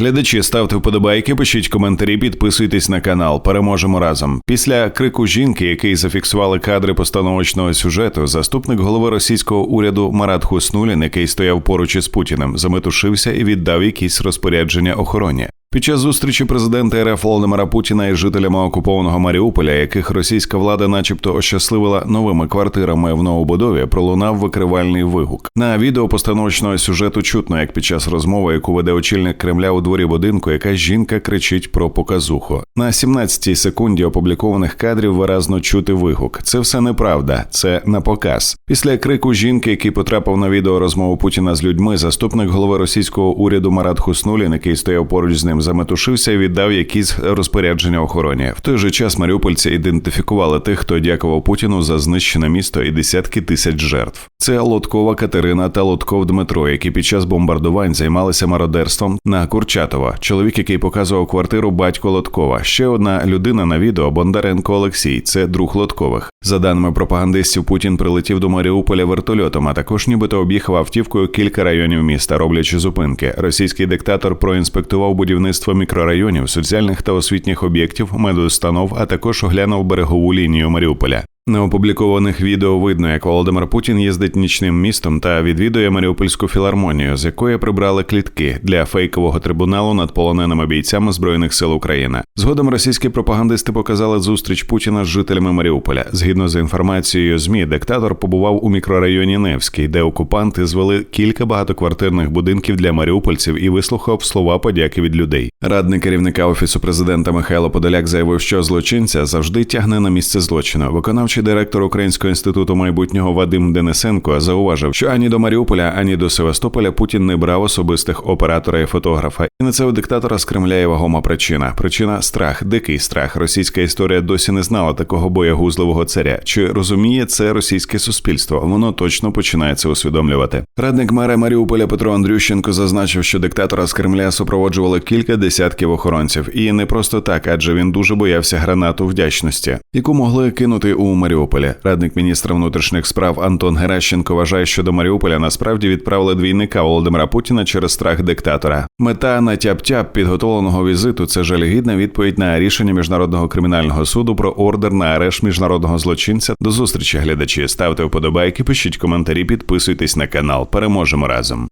Глядачі, ставте вподобайки, пишіть коментарі, підписуйтесь на канал. Переможемо разом. Після крику жінки, який зафіксували кадри постановочного сюжету, заступник голови російського уряду Марат Хуснулін, який стояв поруч із Путіним, заметушився і віддав якісь розпорядження охороні. Під час зустрічі президента РФ Володимира Путіна із жителями окупованого Маріуполя, яких російська влада, начебто, ощасливила новими квартирами в новобудові, пролунав викривальний вигук. На відео постановочного сюжету чутно, як під час розмови, яку веде очільник Кремля у дворі будинку, якась жінка кричить про показуху. На 17-й секунді опублікованих кадрів виразно чути вигук. Це все неправда, це на показ. Після крику жінки, який потрапив на відео розмову Путіна з людьми, заступник голови російського уряду Марат Хуснулін, який стояв поруч з ним, заметушився і віддав якісь розпорядження охороні. В той же час маріупольці ідентифікували тих, хто дякував Путіну за знищене місто і десятки тисяч жертв. Це Лоткова Катерина та Лотков Дмитро, які під час бомбардувань займалися мародерством на Курчатова. Чоловік, який показував квартиру батько Лоткова. Ще одна людина на відео Бондаренко Олексій. Це друг Лоткових. За даними пропагандистів, Путін прилетів до Маріуполя вертольотом, а також нібито об'їхав автівкою кілька районів міста, роблячи зупинки. Російський диктатор проінспектував будівництво мікрорайонів, соціальних та освітніх об'єктів, медустанов, а також оглянув берегову лінію Маріуполя. На опублікованих відео видно, як Володимир Путін їздить нічним містом та відвідує Маріупольську філармонію, з якої прибрали клітки для фейкового трибуналу над полоненими бійцями збройних сил України. Згодом російські пропагандисти показали зустріч Путіна з жителями Маріуполя. Згідно з інформацією змі, диктатор побував у мікрорайоні Невський, де окупанти звели кілька багатоквартирних будинків для маріупольців і вислухав слова подяки від людей. Радник керівника офісу президента Михайло Подоляк заявив, що злочинця завжди тягне на місце злочину. Виконавчий директор Українського інституту майбутнього Вадим Денисенко зауважив, що ані до Маріуполя, ані до Севастополя Путін не брав особистих оператора і фотографа. І на це у диктатора з Кремля є вагома причина. Причина страх, дикий страх. Російська історія досі не знала такого боягузливого царя. Чи розуміє це російське суспільство? Воно точно починає це усвідомлювати. Радник мера Маріуполя Петро Андрющенко зазначив, що диктатора з Кремля супроводжувало кілька десятків охоронців, і не просто так, адже він дуже боявся гранату вдячності, яку могли кинути у Маріуполі. Радник міністра внутрішніх справ Антон Геращенко вважає, що до Маріуполя насправді відправили двійника Володимира Путіна через страх диктатора. Мета на тяп-тяп підготовленого візиту це жалюгідна відповідь на рішення міжнародного кримінального суду про ордер на арешт міжнародного злочинця. До зустрічі глядачі ставте вподобайки, пишіть коментарі, підписуйтесь на канал. Переможемо разом.